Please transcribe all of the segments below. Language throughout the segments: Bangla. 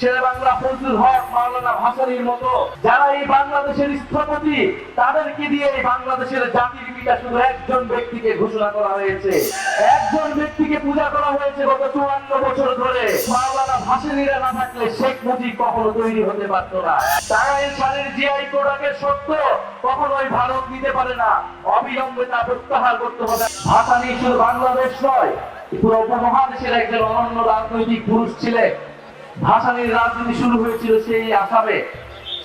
শেরে বাংলা ফজলুল হক মাওলানা ভাসানির মতো। যারা এই বাংলাদেশের স্থপতি, তাদেরকে দিয়ে এই বাংলাদেশের জাতির পিতা শুধু একজন ব্যক্তিকে ঘোষণা করা হয়েছে। একজন ব্যক্তিকে পূজা করা হয়েছে গত চুয়ান্ন বছর ধরে। মাওলানা ভাসানিরা না থাকলে শেখ মুজিব কখনো তৈরি হতে পারত না। টাঙ্গাইল শাড়ির জিআই প্রোডাক্টের সত্য, কখনোই ভারত নিতে পারে না। অবিলম্বে তা প্রত্যাহার করতে হবে। ভাসানি শুধু বাংলাদেশ নয়, পুরো উপমহাদেশের একজন অনন্য রাজনৈতিক পুরুষ ছিলেন। ভাসানির রাজনীতি শুরু হয়েছিল সেই আসামে।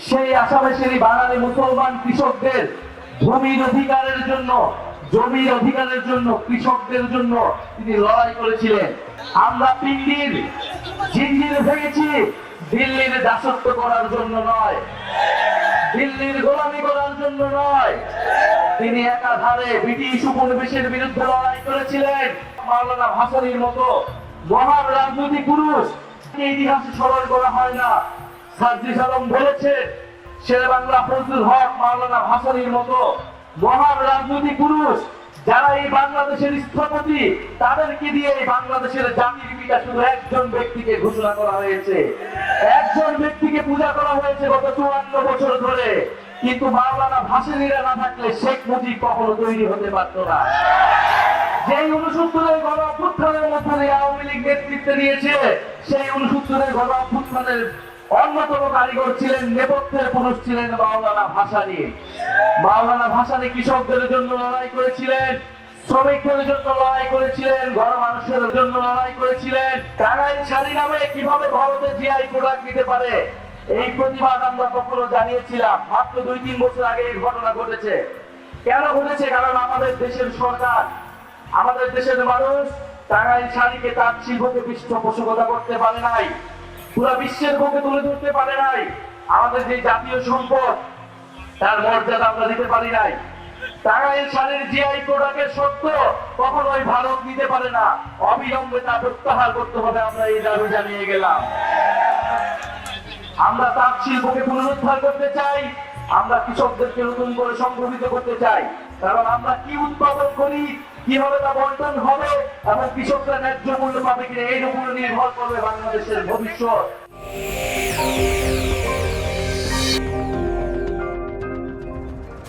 সেই আসামে সেই বাঙালি মুসলমান কৃষকদের ভূমির অধিকারের জন্য, জমির অধিকারের জন্য, কৃষকদের জন্য তিনি লড়াই করেছিলেন। আমরা পিন্ডির জিঞ্জির ভেঙেছি, দিল্লির দাসত্ব করার জন্য নয়। দিল্লির গোলামি করার জন্য নয়। তিনি একাধারে ব্রিটিশ উপনিবেশের বিরুদ্ধে লড়াই করেছিলেন। মাওলানা ভাসানির মতো মহান রাজনৈতিক পুরুষ ইতিহাসে স্মরণ করা হয় না। বলেছেন শেরে বাংলা ফজলুল হক, মাওলানা ভাসানির মতো মহান রাজনৈতিক পুরুষ যারা এই বাংলাদেশের স্থপতি, তাদেরকে দিয়ে এই বাংলাদেশের জাতির শুধু একজন ব্যক্তিকে ঘোষণা করা হয়েছে। একজন ব্যক্তিকে পূজা করা হয়েছে গত চুয়ান্ন বছর ধরে। কিন্তু মাওলানা ভাসানিরা না থাকলে শেখ মুজিব কখনো তৈরি হতে পারত না। যেই অনুসূত্রের গণ মধ্যে দিয়ে আওয়ামী লীগ নেতৃত্ব দিয়েছে, সেই অনুসূত্রের গণ অভ্যুত্থানের অন্যতম কারিগর ছিলেন, নেপথ্যের পুরুষ ছিলেন মাওলানা ভাসানী। মাওলানা ভাসানী কৃষকদের জন্য লড়াই করেছিলেন, শ্রমিকদের জন্য লড়াই করেছিলেন ঘর মানুষের জন্য লড়াই করেছিলেন। টাঙ্গাইল শাড়ি নামে কীভাবে ভারতে জিআই প্রোডাক্ট দিতে পারে? এই প্রতিবাদ আমরা কখনো জানিয়েছিলাম, মাত্র দুই তিন বছর আগে এই ঘটনা ঘটেছে। কেন ঘটেছে? কারণ আমাদের দেশের সরকার আমাদের দেশের মানুষ টাঙ্গাইল শাড়িকে তার শিল্পকে পৃষ্ঠপোষকতা করতে পারে নাই। পুরো বিশ্বের বুকে তুলে ধরতে পারে নাই। আমাদের যে জাতীয় সম্পদ, তার মর্যাদা আমরা দিতে পারি নাই। টাঙ্গাইল শাড়ির জিআই সত্য কখনোই ভারত নিতে পারে না। অবিলম্বে তা প্রত্যাহার করতে হবে, আমরা এই দাবি জানিয়ে গেলাম। আমরা তাঁত শিল্পকে পুনরুদ্ধার করতে চাই। আমরা কৃষকদেরকে নতুন করে সংগঠিত করতে চাই। কারণ আমরা কি উৎপাদন করি কি হবে তা বন্টন হবে এবং কৃষকরা ন্যায্য মূল্য পাবে কিনা এর উপর নির্ভর করবে বাংলাদেশের ভবিষ্যৎ।